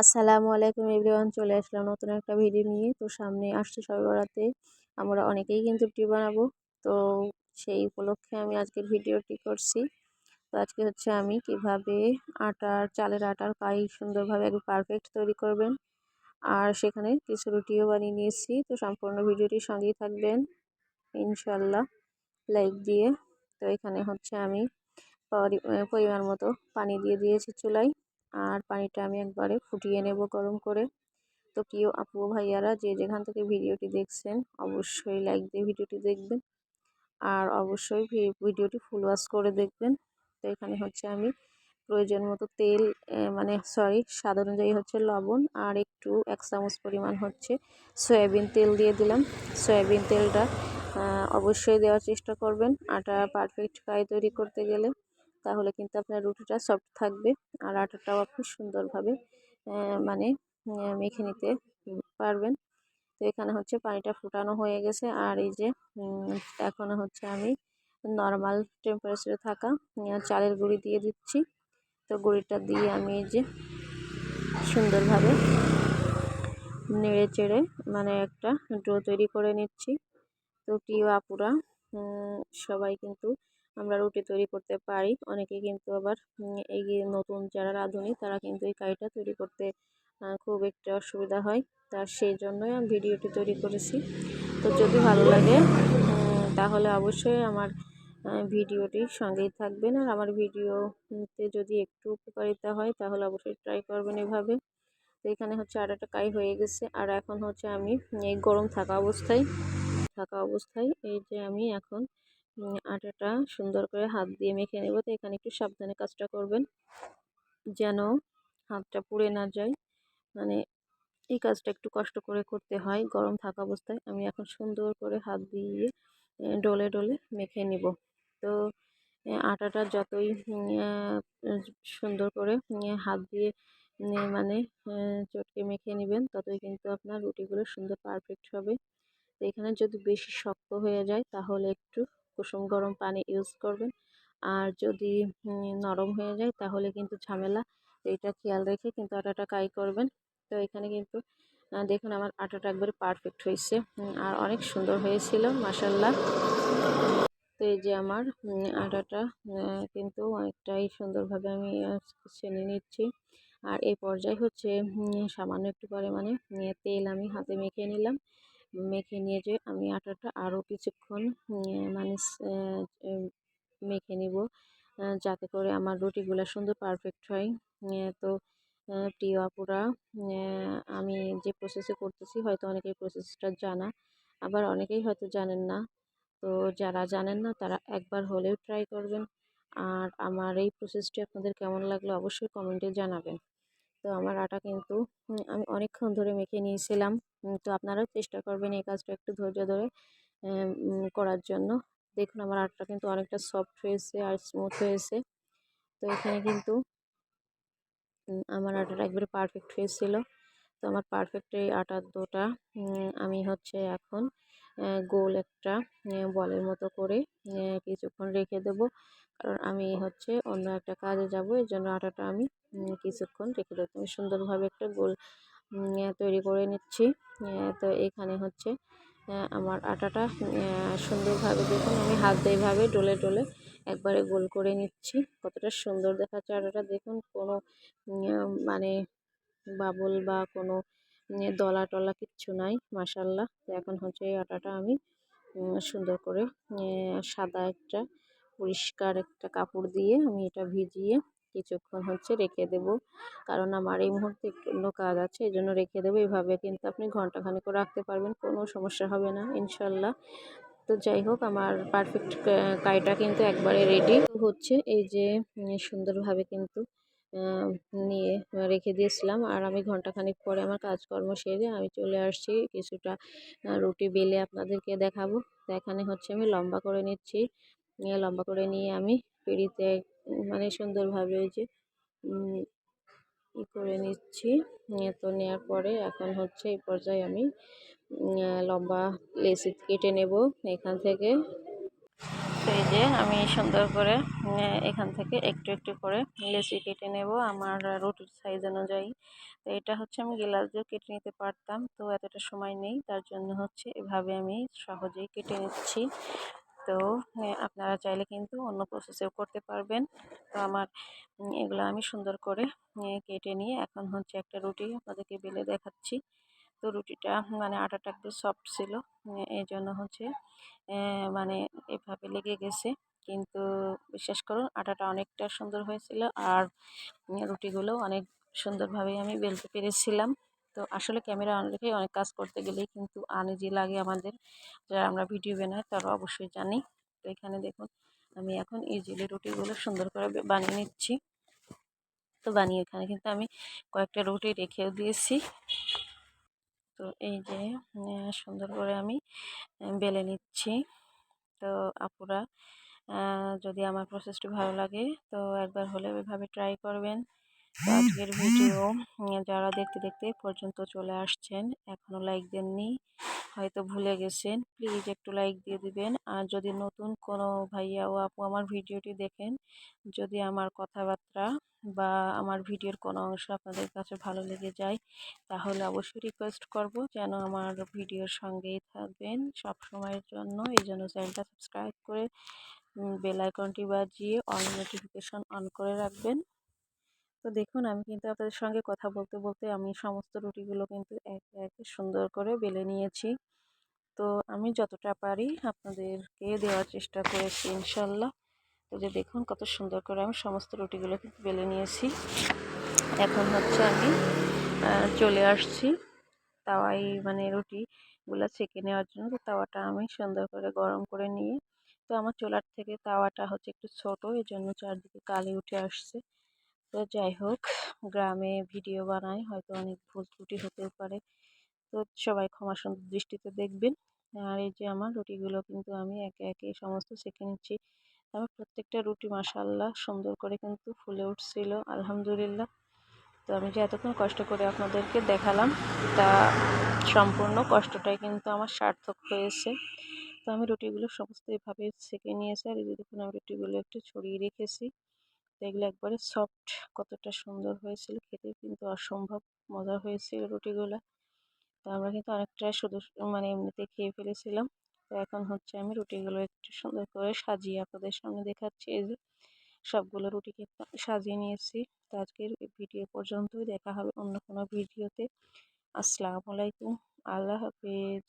আসসালামু আলাইকুম এভরিওয়ান, চলে আসলাম নতুন একটা ভিডিও নিয়ে। তো সামনে আসছে সবে বরাতে আমরা অনেকেই কিন্তু রুটি বানাবো। তো সেই উপলক্ষে আমি আজকের ভিডিওটি করছি। তো আজকে হচ্ছে আমি কীভাবে আটার, চালের আটার কাই সুন্দরভাবে একটু পারফেক্ট তৈরি করবেন। আর সেখানে কিছু রুটিও বানিয়ে নিয়েছি। তো সম্পূর্ণ ভিডিওটির সঙ্গেই থাকবেন। ইনশাল্লাহ লাইক দিয়ে। তো এখানে হচ্ছে আমি পরিমাণ মতো পানি দিয়ে দিয়েছি চুলায়। আর পানিটা আমি একবারে ফুটিয়ে নেব গরম করে। তো প্রিয় আপু ভাইয়ারা, যে যেখান থেকে ভিডিওটি দেখছেন, অবশ্যই লাইক দিয়ে ভিডিওটি দেখবেন। আর অবশ্যই ভিডিওটি ফুল ওয়াশ করে দেখবেন। তো এখানে হচ্ছে আমি প্রয়োজন মতো তেল মানে সরি স্বাদ অনুযায়ী হচ্ছে লবণ আর একটু এক চামচ পরিমাণ হচ্ছে সয়াবিন তেল দিয়ে দিলাম। সয়াবিন তেলটা অবশ্যই দেওয়ার চেষ্টা করবেন। আটা পারফেক্ট ফ্রাই তৈরি করতে গেলে। তাহলে কিন্তু আপনার রুটিটা সফট থাকবে আর আটাটাও আপনি সুন্দরভাবে মানে মেখে নিতে পারবেন। তো এখানে হচ্ছে পানিটা ফুটানো হয়ে গেছে আর এই যে এখন হচ্ছে আমি নর্মাল টেম্পারেচারে থাকা চালের গুঁড়ি দিয়ে দিচ্ছি। তো গুঁড়িটা দিয়ে আমি এই যে সুন্দরভাবে নেড়ে চেড়ে মানে একটা ডো তৈরি করে নিচ্ছি। তো প্রিয় আপুরা সবাই কিন্তু আমরা রুটি তৈরি করতে পারি। অনেকে কিন্তু আবার এই নতুন যারা রাঁধুনি, তারা কিন্তু এই কারিটা তৈরি করতে খুব একটা অসুবিধা হয়। তার সেই জন্যই আমি ভিডিওটি তৈরি করেছি। তো যদি ভালো লাগে তাহলে অবশ্যই আমার ভিডিওটি সঙ্গেই থাকবেন। আর আমার ভিডিওতে যদি একটু উপকারিতা হয়, তাহলে অবশ্যই ট্রাই করবেন এভাবে। তো এখানে হচ্ছে আটাটা কাই হয়ে গেছে। আর এখন হচ্ছে আমি, এই গরম থাকা অবস্থায় থাকা অবস্থায় এই যে আমি এখন আটাটা সুন্দর করে হাত দিয়ে মেখে নেব। তো এখানে একটু সাবধানে কাজটা করবেন, যেন হাতটা পুড়ে না যায়। মানে এই কাজটা একটু কষ্ট করে করতে হয়, গরম থাকা অবস্থায়। আমি এখন সুন্দর করে হাত দিয়ে ডলে ডলে মেখে নিব। তো আটাটা যতই সুন্দর করে হাত দিয়ে মানে চটকে মেখে নেবেন, ততই কিন্তু আপনার রুটিগুলো সুন্দর পারফেক্ট হবে। তো এখানে যদি বেশি শক্ত হয়ে যায়, তাহলে একটু কুসুম গরম পানি ইউজ করবেন। আর যদি নরম হয়ে যায় তাহলে কিন্তু ঝামেলা। এটা খেয়াল রেখে কিন্তু আটাটা কাই করবেন। তো এখানে কিন্তু দেখুন আমার আটাটা একবারে পারফেক্ট হয়েছে। আর অনেক সুন্দর হয়েছিল মাসাল্লাহ তো এই যে আমার আটাটা কিন্তু অনেকটাই সুন্দরভাবে আমি ছেনে নিচ্ছি। আর এই পর্যায়ে হচ্ছে সামান্য একটু পরিমাণে তেল আমি হাতে মেখে নিলাম। মেখে নিয়ে যে আমি আটাটা আরও কিছুক্ষণ মানে মেখে নিব। যাতে করে আমার রুটিগুলো সুন্দর পারফেক্ট হয়। তো প্রিয় আপুরা আমি যে প্রসেসে করতেছি, হয়তো অনেকেই প্রসেসটা জানা, আবার অনেকেই হয়তো জানেন না। তো, যারা জানেন না, তারা একবার হলেও ট্রাই করবেন। আর আমার এই প্রসেসটি আপনাদের কেমন লাগল, অবশ্যই কমেন্টে জানাবেন। তো আমার আটা কিন্তু আমি অনেকক্ষণ ধরে মেখে নিয়েছিলাম। তো আপনারাও চেষ্টা করবেন এই কাজটা একটু ধৈর্য ধরে করার জন্য। দেখুন আমার আটাটা কিন্তু অনেকটা সফট হয়েছে আর স্মুথ হয়েছে। তো এখানে কিন্তু আমার আটাটা একবারে পারফেক্ট হয়েছিল। তো আমার পারফেক্ট এই আটার দোটা আমি হচ্ছে এখন গোল একটা বলের মতো করে কিছুক্ষণ রেখে দেব। কারণ আমি হচ্ছে অন্য একটা কাজে যাব এর জন্য আটাটা আমি কিছুক্ষণ রেখে দেবো। আমি সুন্দরভাবে একটা গোল তৈরি করে নিচ্ছি। তো এখানে হচ্ছে আমার আটাটা সুন্দরভাবে দেখুন, আমি হাত দিয়ে এইভাবে ডলে ডলে একবারে গোল করে নিচ্ছি। কতটা সুন্দর দেখাচ্ছে আটাটা। দেখুন, কোনো মানে বাবল বা কোনো দলা টলা কিচ্ছু নাই মাসাল্লাহ এখন হচ্ছে এই আটাটা আমি সুন্দর করে সাদা একটা পরিষ্কার একটা কাপড় দিয়ে আমি এটা ভিজিয়ে কিছুক্ষণ হচ্ছে রেখে দেব। কারণ আমার এই মুহূর্তে অন্য কাজ আছে, এই জন্য রেখে দেবো। এইভাবে কিন্তু আপনি ঘন্টাখানেক রাখতে পারবেন, কোনো সমস্যা হবে না, ইনশাল্লাহ। তো যাই হোক, আমার পারফেক্ট কাইটা কিন্তু একবারে রেডি হচ্ছে এই যে সুন্দরভাবে কিন্তু নিয়ে রেখে দিয়েছিলাম। আর আমি ঘন্টাখানিক পরে আমার কাজকর্ম সেরে আমি চলে আসছি। কিছুটা রুটি বেলে আপনাদেরকে দেখাবো। এখানে হচ্ছে আমি লম্বা করে নিচ্ছি। নিয়ে লম্বা করে নিয়ে আমি পিড়িতে মানে সুন্দরভাবে ওই যে ই করে নিচ্ছি। তো নেওয়ার পরে এখন হচ্ছে এই পর্যায়ে আমি লম্বা লেসি কেটে নেব এখান থেকে। এই যে আমি সুন্দর করে এখান থেকে একটু একটু করে লেচি কেটে নেব আমার রুটির সাইজ অনুযায়ী। তো এটা হচ্ছে আমি গ্লাস দিয়ে কেটে নিতে পারতাম, তো এতটা সময় নেই। তার জন্য হচ্ছে এভাবে আমি সহজেই কেটে নিচ্ছি। তো আপনারা চাইলে কিন্তু অন্য প্রসেসেও করতে পারবেন। তো আমার এগুলো আমি সুন্দর করে কেটে নিয়ে এখন হচ্ছে একটা রুটি আপনাদেরকে বেলে দেখাচ্ছি। তো রুটিটা মানে আটাটা একটু সফট ছিল এই জন্য হচ্ছে মানে এভাবে লেগে গেছে। কিন্তু বিশ্বাস করুন, আটাটা অনেকটা সুন্দর হয়েছিল আর রুটিগুলো অনেক সুন্দরভাবে আমি বেলতে পেরেছিলাম। তো আসলে ক্যামেরা অন রেখে অনেক কাজ করতে গেলেই কিন্তু আনইজি লাগে আমাদের। যারা আমরা ভিডিও বানাই তারা অবশ্যই জানি। তো এখানে দেখুন, আমি এখন ইজিলি রুটিগুলো সুন্দর করে বানিয়ে নিচ্ছি। তো বানিয়ে এখানে কিন্তু আমি কয়েকটা রুটি রেখেও দিয়েছি। তো এই যে সুন্দর করে আমি বেলে নিচ্ছি। তো আপুরা যদি আমার প্রসেসটি ভালো লাগে তো একবার হলে এভাবে ট্রাই করবেন। আজকের ভিডিও যারা দেখতে দেখতে পর্যন্ত চলে আসছেন এখনও লাইক দেননি, হয়তো ভুলে গেছেন প্লিজ একটু লাইক দিয়ে দিবেন। আর যদি নতুন কোনো ভাইয়া ও আপু আমার ভিডিওটি দেখেন, যদি আমার কথাবার্তা বা আমার ভিডিওর কোনো অংশ আপনাদের কাছে ভালো লেগে যায়, তাহলে অবশ্যই রিকোয়েস্ট করব যেন আমার ভিডিওর সঙ্গেই থাকবেন সব সময়ের জন্য। এই জন্য চ্যানেলটা সাবস্ক্রাইব করে বেল আইকনটি বাজিয়ে অল নোটিফিকেশন অন করে রাখবেন। তো দেখুন, আমি কিন্তু আপনাদের সঙ্গে কথা বলতে বলতে আমি সমস্ত রুটিগুলো কিন্তু একে একে সুন্দর করে বেলে নিয়েছি। তো আমি যতটা পারি আপনাদেরকে দেওয়ার চেষ্টা করেছি ইনশাল্লাহ। তো যে দেখুন, কত সুন্দর করে আমি সমস্ত রুটিগুলো কিন্তু বেলে নিয়েছি। এখন হচ্ছে আমি চলে আসছি তাওয়াই মানে রুটিগুলো ছেঁকে নেওয়ার জন্য। তো তাওয়াটা আমি সুন্দর করে গরম করে নিয়ে, তো আমার চোলার থেকে তাওয়াটা হচ্ছে একটু ছোটো এই জন্য চারদিকে কালি উঠে আসছে। তো যাই হোক, গ্রামে ভিডিও বানাই, হয়তো অনেক ভুল ত্রুটি হতেও পারে। তো সবাই ক্ষমা সুন্দর দৃষ্টিতে দেখবেন। আর এই যে আমার রুটিগুলো কিন্তু আমি একে একে সমস্ত সেঁকে নিচ্ছি। আমার প্রত্যেকটা রুটি মাসাল্লাহ সুন্দর করে কিন্তু ফুলে উঠছিল, আলহামদুলিল্লাহ। তো আমি যে এতক্ষণ কষ্ট করে আপনাদেরকে দেখালাম, তা সম্পূর্ণ কষ্টটাই কিন্তু আমার সার্থক হয়েছে। তো আমি রুটিগুলো সমস্ত এভাবে সেঁকে নিয়েছি, আর এই দেখুন, আমি রুটিগুলো একটু ছড়িয়ে রেখেছি। এগুলো একবারে সফট কতটা সুন্দর হয়েছিল। খেতে কিন্তু অসম্ভব মজা হয়েছিল রুটিগুলো। তো আমরা কিন্তু অনেকটাই শুধু মানে এমনিতে খেয়ে ফেলেছিলাম। তো এখন হচ্ছে আমি রুটিগুলো একটু সুন্দর করে সাজিয়ে আপনাদের সামনে দেখাচ্ছি। এই যে সবগুলো রুটি কিন্তু আমি সাজিয়ে নিয়েছি। তো আজকের ভিডিও পর্যন্তই। দেখা হবে অন্য কোনো ভিডিওতে। আসসালামু আলাইকুম। আল্লাহ হাফিজ।